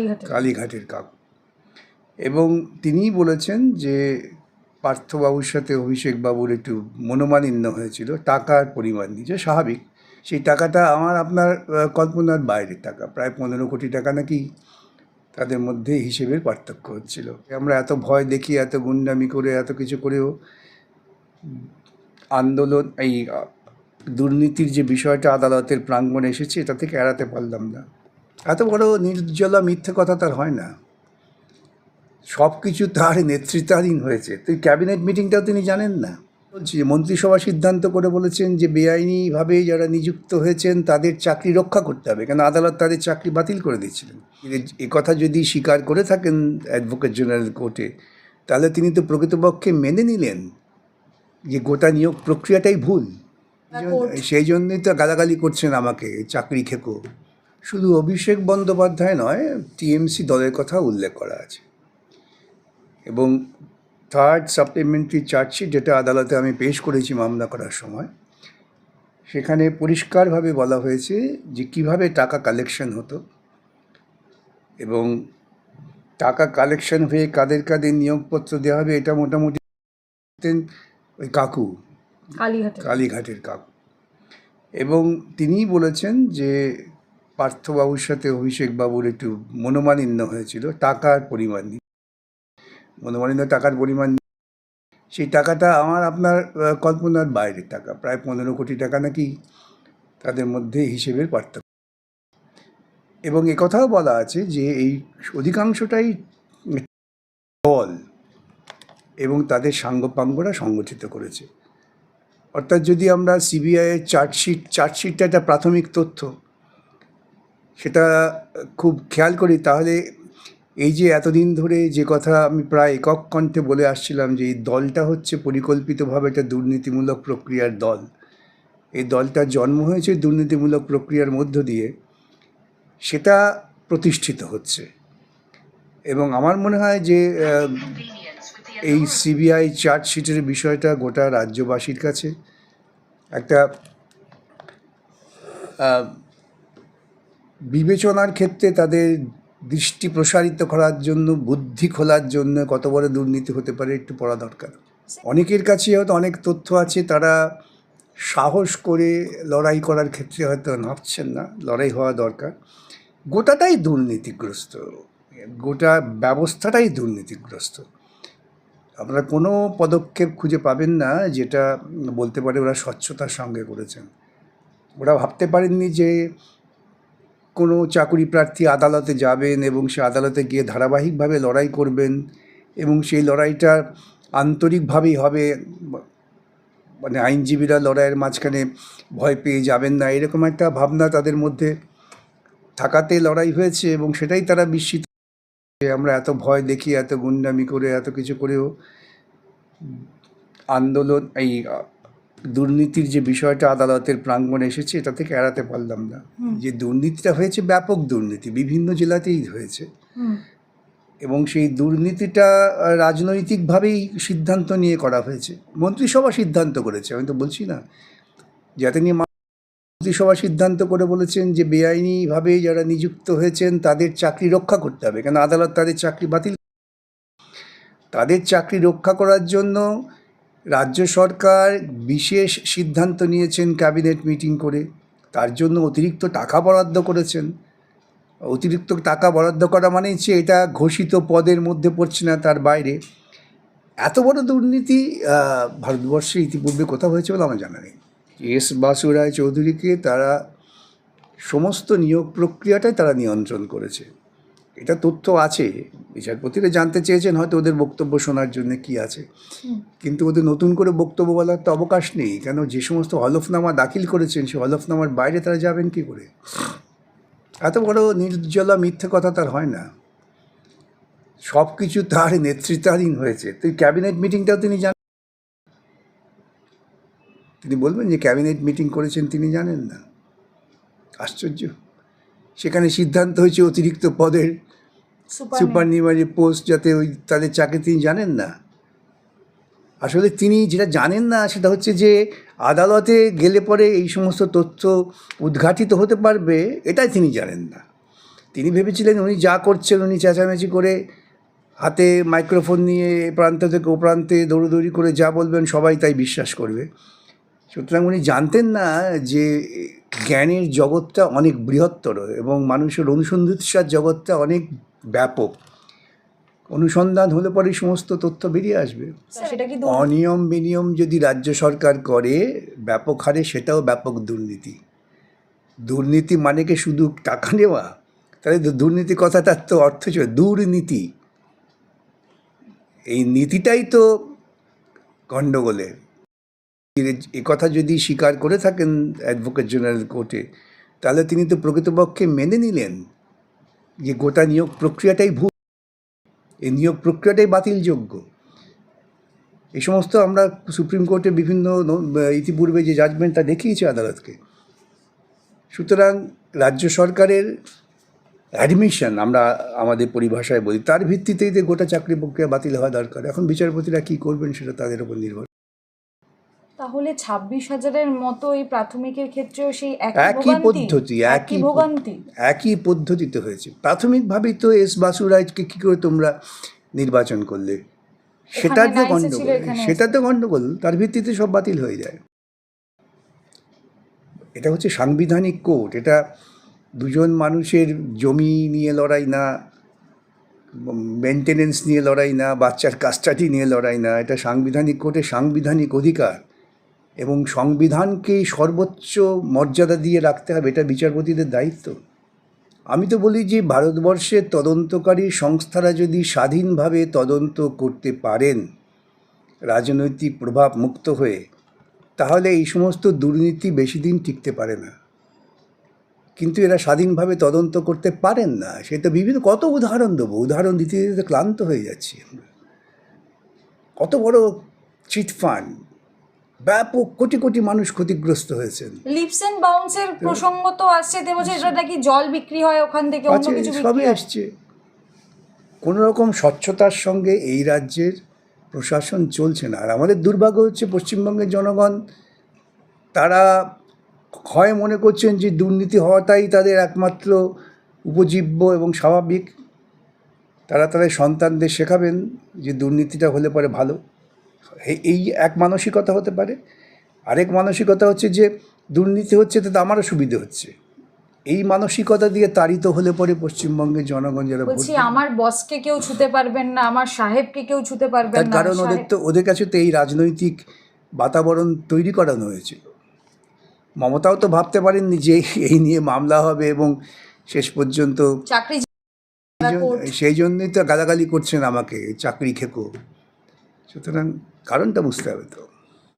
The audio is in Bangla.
কালীঘাটে কালীঘাটের কাকু। এবং তিনিই বলেছেন যে পার্থবাবুর সাথে অভিষেক বাবুর একটু মনোমালিন্য হয়েছিল, টাকার পরিমাণ নিয়ে স্বাভাবিক। সেই টাকাটা আমার আপনার কল্পনার বাইরের টাকা, প্রায় পনেরো কোটি টাকা নাকি তাদের মধ্যে হিসেবের পার্থক্য হচ্ছিল। আমরা এত ভয় দেখি, এত গুন্ডামি করে, এত কিছু করেও আন্দোলন, এই দুর্নীতির যে বিষয়টা আদালতের প্রাঙ্গণে এসেছে, এটা থেকে এড়াতে পারলাম না। এত বড় নির্জলা মিথ্যে কথা তার হয় না। সব কিছু তার নেতৃত্বাধীন হয়েছে। তুই ক্যাবিনেট মিটিংটাও তিনি জানেন না। বলছি যে মন্ত্রিসভা সিদ্ধান্ত করে বলেছেন যে বেআইনিভাবে যারা নিযুক্ত হয়েছেন তাদের চাকরি রক্ষা করতে হবে। কেন? আদালত তাদের চাকরি বাতিল করে দিয়েছিলেন। এ কথা যদি স্বীকার করে থাকেন অ্যাডভোকেট জেনারেল কোর্টে তাহলে তিনি তো প্রকৃতপক্ষে মেনে নিলেন যে গোটা নিয়োগ প্রক্রিয়াটাই ভুল। সেই জন্যই তো গালাগালি করছেন আমাকে চাকরি খেকো। শুধু অভিষেক বন্দ্যোপাধ্যায় নয় টিএমসি দলের কথা উল্লেখ করা আছে। এবং থার্ড সাপ্লিমেন্টারি চার্জশিট যেটা আদালতে আমি পেশ করেছি মামলা করার সময় সেখানে পরিষ্কারভাবে বলা হয়েছে যে কীভাবে টাকা কালেকশন হতো এবং টাকা কালেকশন হয়ে কাদের কাদের নিয়োগপত্র দেওয়া হবে এটা মোটামুটি ওই কাকু কালীঘাটে কালীঘাটের কাকু। এবং তিনিই বলেছেন যে পার্থবাবুর সাথে অভিষেক বাবুর একটু মনোমালিন্য হয়েছিল, টাকার পরিমাণ নিয়ে। মনোমালিন্য, টাকার পরিমাণ সেই টাকাটা আমার, আপনার কল্পনার বাইরের টাকা, প্রায় পনেরো কোটি টাকা নাকি তাদের মধ্যে হিসেবের পার্থক্য। এবং একথাও বলা আছে যে এই অধিকাংশটাই দল এবং তাদের সাঙ্গপাঙ্গরা সংগঠিত করেছে। অর্থাৎ যদি আমরা সিবিআইয়ের চার্জশিট, চার্জশিটটা একটা প্রাথমিক তথ্য সেটা খুব খেয়াল করি। তাহলে এই যে এতদিন ধরে যে কথা আমি প্রায় একক কণ্ঠে বলে আসছিলাম যে, এই দলটা হচ্ছে পরিকল্পিতভাবে একটা দুর্নীতিমূলক প্রক্রিয়ার দল। এই দলটার জন্ম হয়েছে দুর্নীতিমূলক প্রক্রিয়ার মধ্য দিয়ে। সেটা প্রতিষ্ঠিত হচ্ছে। এবং আমার মনে হয় যে এই সিবিআই চার্জশিটের বিষয়টা গোটা রাজ্যবাসীর কাছে একটা বিবেচনার ক্ষেত্রে তাদের দৃষ্টি প্রসারিত করার জন্য, বুদ্ধি খোলার জন্য কত বড় দুর্নীতি হতে পারে একটু পড়া দরকার। অনেকের কাছে হয়তো অনেক তথ্য আছে, তারা সাহস করে লড়াই করার ক্ষেত্রে হয়তো নামছেন না, লড়াই হওয়া দরকার। গোটাটাই দুর্নীতিগ্রস্ত, গোটা ব্যবস্থাটাই দুর্নীতিগ্রস্ত। আপনারা কোনো পদক্ষেপ খুঁজে পাবেন না, যেটা বলতে পারে ওরা স্বচ্ছতার সঙ্গে করেছেন। ওরা ভাবতে পারেননি যে কোনো চাকুরি প্রার্থী আদালতে যাবেন এবং সে আদালতে গিয়ে ধারাবাহিকভাবে লড়াই করবেন এবং সেই লড়াইটা আন্তরিকভাবেই হবে মানে আইনজীবীরা লড়াইয়ের মাঝখানে ভয় পেয়ে যাবেন না। এরকম একটা ভাবনা তাদের মধ্যে থাকাতে লড়াই হয়েছে এবং সেটাই তারা বিস্মিত আমরা এত ভয় দেখি, এত গুন্ডামি করে, এত কিছু করেও আন্দোলন, এই দুর্নীতির যে বিষয়টা আদালতের প্রাঙ্গণে এসেছে এটা থেকে এড়াতে পারলাম না। যে দুর্নীতিটা হয়েছে ব্যাপক দুর্নীতি বিভিন্ন জেলাতেই হয়েছে। এবং সেই দুর্নীতিটা রাজনৈতিকভাবেই সিদ্ধান্ত নিয়ে করা হয়েছে। মন্ত্রিসভা সিদ্ধান্ত করেছে আমি তো বলছি না। যাতে নিয়ে মন্ত্রিসভা সিদ্ধান্ত করে বলেছেন যে বেআইনিভাবে যারা নিযুক্ত হয়েছেন তাদের চাকরি রক্ষা করতে হবে। কেন? আদালত তাদের চাকরি বাতিল তাদের চাকরি রক্ষা করার জন্য রাজ্য সরকার বিশেষ সিদ্ধান্ত নিয়েছেন ক্যাবিনেট মিটিং করে। তার জন্য অতিরিক্ত টাকা বরাদ্দ করেছেন। অতিরিক্ত টাকা বরাদ্দ করা মানেই যে এটা ঘোষিত পদের মধ্যে পড়ছে না, তার বাইরে। এত বড় দুর্নীতি ভারতবর্ষে ইতিপূর্বে কোথাও হয়েছে বলে আমার জানা নেই। এস বাসু রায় চৌধুরীকে তারা সমস্ত নিয়োগ প্রক্রিয়াটাই তারা নিয়ন্ত্রণ করেছে। এটা তথ্য আছে। বিচারপতিরা জানতে চেয়েছেন হয়তো ওদের বক্তব্য শোনার জন্য কি আছে। কিন্তু ওদের নতুন করে বক্তব্য বলার তো অবকাশ নেই। কেন যে সমস্ত হলফনামা দাখিল করেছেন সে হলফনামার বাইরে তারা যাবেন কি করে? এত বড় নির্জলা মিথ্যে কথা তার হয় না। সব কিছু তার নেতৃত্বাধীন হয়েছে। তুই ক্যাবিনেট মিটিংটাও তিনি জানেন? তিনি বলবেন যে ক্যাবিনেট মিটিং করেছেন তিনি জানেন না। আশ্চর্য। সেখানে সিদ্ধান্ত হয়েছে অতিরিক্ত পদের সুপার নিউমারি পোস্ট যাতে ওই তাদের চাকরি তিনি জানেন না। আসলে তিনি যেটা জানেন না সেটা হচ্ছে যে আদালতে গেলে পরে এই সমস্ত তথ্য উদ্ঘাটিত হতে পারবে এটাই তিনি জানেন না। তিনি ভেবেছিলেন উনি যা করছেন উনি চেঁচামেচি করে হাতে মাইক্রোফোন নিয়ে এ প্রান্ত থেকে ও প্রান্তে দৌড়দৌড়ি করে যা বলবেন সবাই তাই বিশ্বাস করবে। সুতরাং উনি জানতেন না যে জ্ঞানের জগৎটা অনেক বৃহত্তর এবং মানুষের অনুসন্ধিৎসার জগৎটা অনেক ব্যাপক। অনুসন্ধান হলে পরেই সমস্ত তথ্য বেরিয়ে আসবে। অনিয়ম বিনিয়ম যদি রাজ্য সরকার করে ব্যাপক হারে সেটাও ব্যাপক দুর্নীতি। দুর্নীতি মানে কি শুধু টাকা নেওয়া? তাহলে দুর্নীতি কথাটার তো অর্থ ছিল দুর্নীতি। এই নীতিটাই তো গণ্ডগোলের। এ কথা যদি স্বীকার করে থাকেন অ্যাডভোকেট জেনারেল কোর্টে তাহলে তিনি তো প্রকৃতপক্ষে মেনে নিলেন যে গোটা নিয়োগ প্রক্রিয়াটাই ভুল। এই নিয়োগ প্রক্রিয়াটাই বাতিলযোগ্য। এই সমস্ত আমরা সুপ্রিম কোর্টে বিভিন্ন ইতিপূর্বে যে জাজমেন্ট তা দেখিয়েছে আদালতকে, সুতরাং রাজ্য সরকারের অ্যাডমিশন আমরা আমাদের পরিভাষায় বলি, তার ভিত্তিতেই যে গোটা চাকরি প্রক্রিয়া বাতিল হওয়া দরকার। এখন বিচারপতিরা কী করবেন সেটা তাদের উপর নির্ভর তাহলে ছাব্বিশ হাজারের মতো এই প্রাথমিকের ক্ষেত্রেও সেই একই পদ্ধতি একই একই ভোগান্তি। একই পদ্ধতিতে হয়েছে। প্রাথমিকভাবেই তো এস বাসুরাজকে কী করে তোমরা নির্বাচন করলে? সেটা তো নাইসে ছিল, গণ্ডগোল সেটা তো গণ্ডগোল তার ভিত্তিতে সব বাতিল হয়ে যায়। এটা হচ্ছে সাংবিধানিক কোর্ট এটা দুজন মানুষের জমি নিয়ে লড়াই না মেনটেনেন্স নিয়ে লড়াই না বাচ্চার কাস্টাডি নিয়ে লড়াই না এটা সাংবিধানিক কোর্টে সাংবিধানিক অধিকার। এবং সংবিধানকেই সর্বোচ্চ মর্যাদা দিয়ে রাখতে হবে, এটা বিচারপতিদের দায়িত্ব। আমি তো বলি যে ভারতবর্ষের তদন্তকারী সংস্থারা যদি স্বাধীনভাবে তদন্ত করতে পারেন, রাজনৈতিক প্রভাব মুক্ত হয়ে, তাহলে এই সমস্ত দুর্নীতি বেশি দিন টিকতে পারে না। কিন্তু এরা স্বাধীনভাবে তদন্ত করতে পারেন না। সে তো বিভিন্ন, কত উদাহরণ দেবো? উদাহরণ দিতে দিতে ক্লান্ত হয়ে যাচ্ছি আমরা। কত বড় চিটফান্ড ব্যাপক কোটি কোটি মানুষ ক্ষতিগ্রস্ত হয়েছেন। লিপস এন্ড বাউন্সের প্রসঙ্গ তো আসছে তে বলছে এটা নাকি জল বিক্রি হয় ওখান থেকে অন্য কিছু সবই আসছে। কোনো রকম স্বচ্ছতার সঙ্গে এই রাজ্যের প্রশাসন চলছে না। আর আমাদের দুর্ভাগ্য হচ্ছে পশ্চিমবঙ্গের জনগণ তারা হয় মনে করছেন যে দুর্নীতি হওয়াটাই তাদের একমাত্র উপজীব্য এবং স্বাভাবিক। তারা তাদের সন্তানদের শেখাবেন যে দুর্নীতিটা হলে পরে ভালো। এই- এক মানসিকতা হতে পারে। আরেক মানসিকতা হচ্ছে যে দুর্নীতি হচ্ছে তাতে আমারও সুবিধে হচ্ছে। এই মানসিকতা দিয়ে তাড়িত হলে পরে পশ্চিমবঙ্গের জনগণ যারা বলছি আমার বসকে কেউ ছুতে পারবেন না আমার সাহেবকে কেউ ছুতে পারবেন না কারণ ওদের তো ওদের কাছে তো এই রাজনৈতিক বাতাবরণ তৈরি করানো হয়েছিল মমতাও তো ভাবতে পারেননি যে এই নিয়ে মামলা হবে এবং শেষ পর্যন্ত চাকরি সেই সেই জন্যই তো গালাগালি করছেন আমাকে চাকরি খেকো। সুতরাং কারণটা বুঝতে হবে তো।